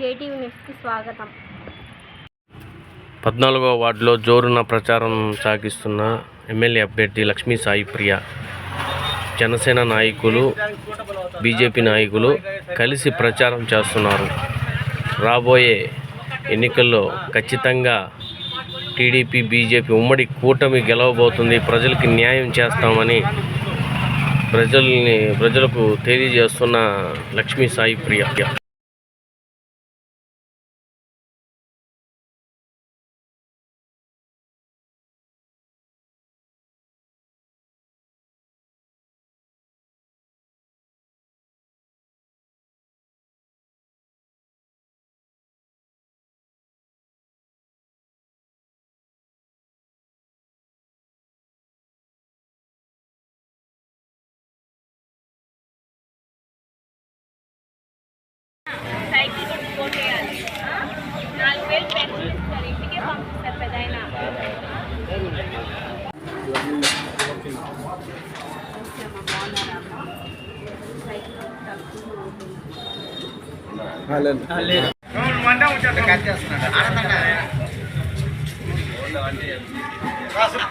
JTV న్యూస్కి స్వాగతం. పద్నాలుగో వార్డులో జోరున ప్రచారం సాగిస్తున్న ఎమ్మెల్యే అభ్యర్థి లక్ష్మీ సాయి ప్రియ జనసేన నాయకులు బీజేపీ నాయకులు కలిసి ప్రచారం చేస్తున్నారు. రాబోయే ఎన్నికల్లో ఖచ్చితంగా టీడీపీ బీజేపీ ఉమ్మడి కూటమి గెలవబోతుంది. ప్రజలకి న్యాయం చేస్తామని ప్రజల్ని ప్రజలకు తెలియజేస్తున్న లక్ష్మీ సాయి ప్రియ.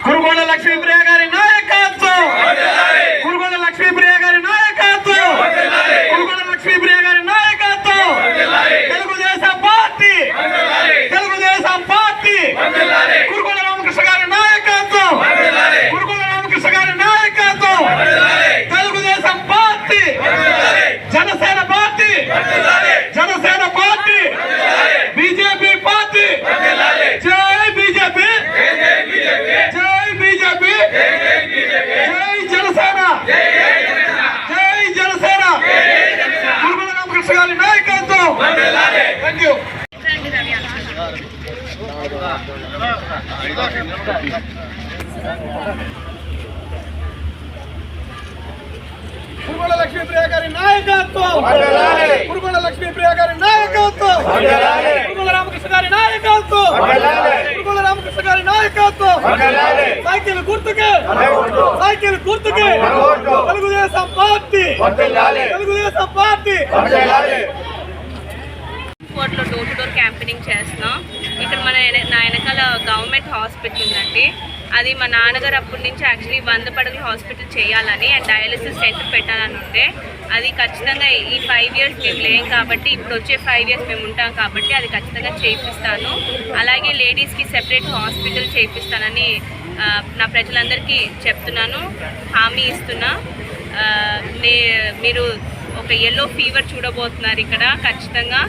కురుగోడ లక్ష్మీప్రియ గారి నాయకత్వం కురుగొండ లక్ష్మీప్రియ గారి నాయకత్వం కురుగొండ లక్ష్మీప్రియ గారి నాయకత్వం తెలుగుదేశం పార్టీ తెలుగుదేశం పార్టీ కురుగొండ రామకృష్ణ గారి నాయకత్వం కురుగొండ రామకృష్ణ గారి నాయకత్వం Telugu Desam party Janasena party Janasena party BJP party జై బీజేపీ జై బీజేపీ జై జనసేన జై జనసేన కురుమల రామకృష్ణ గారి నాయకత్వం థ్యాంక్ యూ కురుగొండ లక్ష్మీప్రియ గారి నాయకత్వం కురుగొండ లక్ష్మీప్రియ గారి నాయకత్వం కురుగొండ రామకృష్ణ గారి నాయకత్వం కురుగొండ రామకృష్ణ గారి నాయకత్వం సైకిల్ గుర్తుకే సైకిల్ గుర్తుకే తెలుగుదేశం పార్టీ తెలుగుదేశం పార్టీ కోర్టులో డోర్ టు డోర్ క్యాంపెయినింగ్ చేస్తున్నాం. ఇక్కడ మన నా వెనకాల గవర్నమెంట్ హాస్పిటల్ ఉందండి. అది మా నాన్నగారు అప్పటి నుంచి యాక్చువల్లీ వంద పడగల హాస్పిటల్ చేయాలని అండ్ డయాలసిస్ సెంటర్ పెట్టాలని ఉంటే అది ఖచ్చితంగా ఈ ఫైవ్ ఇయర్స్ మేము లేం కాబట్టి ఇప్పుడు వచ్చే ఫైవ్ ఇయర్స్ మేము ఉంటాం కాబట్టి అది ఖచ్చితంగా చేయిస్తాను అలాగే లేడీస్కి సెపరేట్ హాస్పిటల్ చేయిస్తానని నా ప్రజలందరికీ చెప్తున్నాను. హామీ ఇస్తున్నా. మీరు ఒక ఎల్లో ఫీవర్ చూడబోతున్నారు ఇక్కడ. ఖచ్చితంగా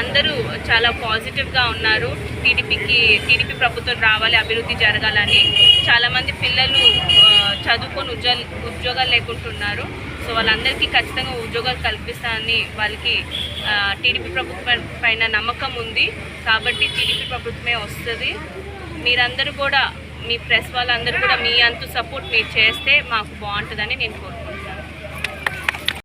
అందరూ చాలా పాజిటివ్గా ఉన్నారు. టీడీపీకి టీడీపీ ప్రభుత్వం రావాలి అభివృద్ధి జరగాలని. చాలామంది పిల్లలు చదువుకొని ఉద్యోగ ఉద్యోగాలు లేకుంటున్నారు. సో వాళ్ళందరికీ ఖచ్చితంగా ఉద్యోగాలు కల్పిస్తానని వాళ్ళకి టీడీపీ ప్రభుత్వం పైన నమ్మకం ఉంది. కాబట్టి టీడీపీ ప్రభుత్వమే వస్తుంది. మీరందరూ కూడా మీ ప్రెస్ వాళ్ళందరూ కూడా మీ అంతు సపోర్ట్ మీరు చేస్తే మాకు బాగుంటుందని నేను కోరుకుంటున్నాను.